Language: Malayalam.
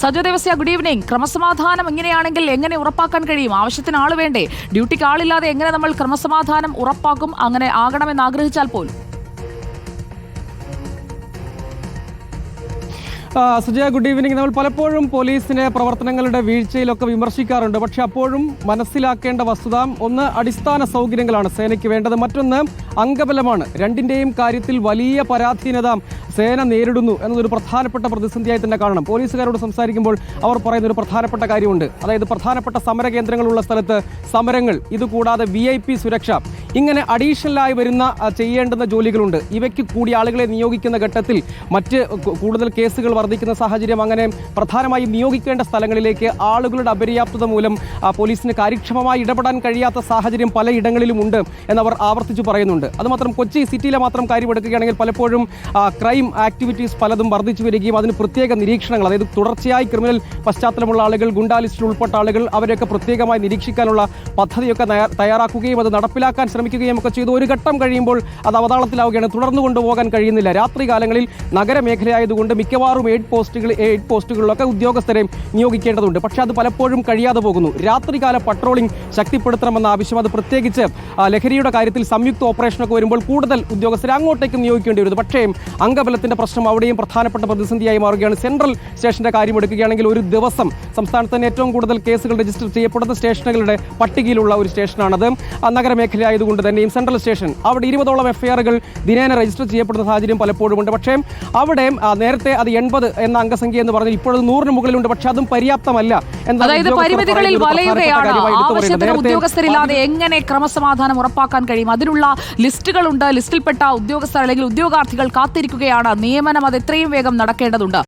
സജു ദേവസ്യ ഗുഡ് ഈവനിങ് ക്രമസമാധാനം എങ്ങനെയാണെങ്കിൽ എങ്ങനെ ഉറപ്പാക്കാൻ കഴിയും? ആവശ്യത്തിന് ആൾ വേണ്ടേ? ഡ്യൂട്ടിക്ക് ആളില്ലാതെ എങ്ങനെ നമ്മൾ ക്രമസമാധാനം ഉറപ്പാക്കും? അങ്ങനെ ആകണമെന്ന് ആഗ്രഹിച്ചാൽ പോലും. സുജയ ഗുഡ് ഈവനിങ് നമ്മൾ പലപ്പോഴും പോലീസിനെ പ്രവർത്തനങ്ങളുടെ വീഴ്ചയിലൊക്കെ വിമർശിക്കാറുണ്ട്. പക്ഷെ അപ്പോഴും മനസ്സിലാക്കേണ്ട വസ്തുത ഒന്ന് അടിസ്ഥാന സൗകര്യങ്ങളാണ് സേനയ്ക്ക് വേണ്ടത്. മറ്റൊന്ന് അംഗബലമാണ്. രണ്ടിന്റെയും കാര്യത്തിൽ വലിയ പരാധീനത സേന നേരിടുന്നു എന്നതൊരു പ്രധാനപ്പെട്ട പ്രതിസന്ധിയായി തന്നെ കാണണം. പോലീസുകാരോട് സംസാരിക്കുമ്പോൾ അവർ പറയുന്ന ഒരു പ്രധാനപ്പെട്ട കാര്യമുണ്ട്. അതായത് പ്രധാനപ്പെട്ട സമര കേന്ദ്രങ്ങളുള്ള സ്ഥലത്ത് സമരങ്ങൾ ഇതുകൂടാതെ വി സുരക്ഷ. ഇങ്ങനെ അഡീഷണലായി വരുന്ന ചെയ്യേണ്ടുന്ന ജോലികളുണ്ട്. ഇവയ്ക്ക് കൂടി ആളുകളെ നിയോഗിക്കുന്ന ഘട്ടത്തിൽ മറ്റ് കൂടുതൽ കേസുകൾ വർദ്ധിക്കുന്ന സാഹചര്യം അങ്ങനെ പ്രധാനമായും നിയോഗിക്കേണ്ട സ്ഥലങ്ങളിലേക്ക് ആളുകളുടെ അപര്യാപ്തത മൂലം പോലീസിന് കാര്യക്ഷമമായി ഇടപെടാൻ കഴിയാത്ത സാഹചര്യം പലയിടങ്ങളിലും ഉണ്ട് എന്നവർ ആവർത്തിച്ചു പറയുന്നുണ്ട്. അതുമാത്രം കൊച്ചി സിറ്റിയിലെ മാത്രം കാര്യമെടുക്കുകയാണെങ്കിൽ പലപ്പോഴും ക്രൈം ആക്ടിവിറ്റീസ് പലതും വർദ്ധിച്ചു വരികയും അതിന് പ്രത്യേക നിരീക്ഷണങ്ങൾ അതായത് തുടർച്ചയായി ക്രിമിനൽ പശ്ചാത്തലമുള്ള ആളുകൾ ഗുണ്ടാ ലിസ്റ്റിൽ ഉൾപ്പെട്ട ആളുകൾ അവരെയൊക്കെ പ്രത്യേകമായി നിരീക്ഷിക്കാനുള്ള പദ്ധതിയൊക്കെ തയ്യാറാക്കുകയും അത് നടപ്പിലാക്കാൻ ശ്രമിക്കുകയും ഒക്കെ ചെയ്തു. ഒരു ഘട്ടം കഴിയുമ്പോൾ അത് അവതാളത്തിലാവുകയാണ്. തുടർന്നു കൊണ്ടുപോകാൻ കഴിയുന്നില്ല. രാത്രികാലങ്ങളിൽ നഗരമേഖലയായതുകൊണ്ട് മിക്കവാറും എയ്ഡ് പോസ്റ്റുകൾ എയ്ഡ് പോസ്റ്റുകളിലൊക്കെ ഉദ്യോഗസ്ഥരെ നിയോഗിക്കേണ്ടതുണ്ട്. പക്ഷേ അത് പലപ്പോഴും കഴിയാതെ പോകുന്നു. രാത്രികാല പട്രോളിംഗ് ശക്തിപ്പെടുത്തണമെന്ന ആവശ്യം അത് പ്രത്യേകിച്ച് ലഹരിയുടെ കാര്യത്തിൽ സംയുക്ത ഓപ്പറേഷനൊക്കെ വരുമ്പോൾ കൂടുതൽ ഉദ്യോഗസ്ഥരെ അങ്ങോട്ടേക്ക് നിയോഗിക്കേണ്ടി വരുന്നു. പക്ഷേ അംഗബലത്തിന്റെ പ്രശ്നം അവിടെയും പ്രധാനപ്പെട്ട പ്രതിസന്ധിയായി മാറുകയാണ്. സെൻട്രൽ സ്റ്റേഷന്റെ കാര്യം എടുക്കുകയാണെങ്കിൽ ഒരു ദിവസം സംസ്ഥാനത്ത് ഏറ്റവും കൂടുതൽ കേസുകൾ രജിസ്റ്റർ ചെയ്യപ്പെടുന്ന സ്റ്റേഷനുകളുടെ പട്ടികയിലുള്ള ഒരു സ്റ്റേഷനാണത്. ആ, ആയതുകൊണ്ട് തന്നെയും സെൻട്രൽ സ്റ്റേഷൻ അവിടെ ഇരുപതോളം എഫ്ഐആറുകൾ ദിനേന രജിസ്റ്റർ ചെയ്യപ്പെടുന്ന സാഹചര്യം പലപ്പോഴും ഉണ്ട് പക്ഷേ അവിടെ നേരത്തെ അത് എൺപത് എന്ന അംഗസംഖ്യ എന്ന് പറഞ്ഞാൽ ഇപ്പോഴത് നൂറിന് മുകളിലുണ്ട്. പക്ഷേ അതും പര്യാപ്തമല്ല അതായത് പരിമിതികളിൽ വലയുകയാണ്. ആവശ്യത്തിന് ഉദ്യോഗസ്ഥരില്ലാതെ എങ്ങനെ ക്രമസമാധാനം ഉറപ്പാക്കാൻ കഴിയും? അതിനുള്ള ലിസ്റ്റുകൾ ഉണ്ട് ലിസ്റ്റിൽപ്പെട്ട ഉദ്യോഗസ്ഥർ അല്ലെങ്കിൽ ഉദ്യോഗാർത്ഥികൾ കാത്തിരിക്കുകയാണ്. നിയമനം അത് എത്രയും വേഗം നടക്കേണ്ടതുണ്ട്.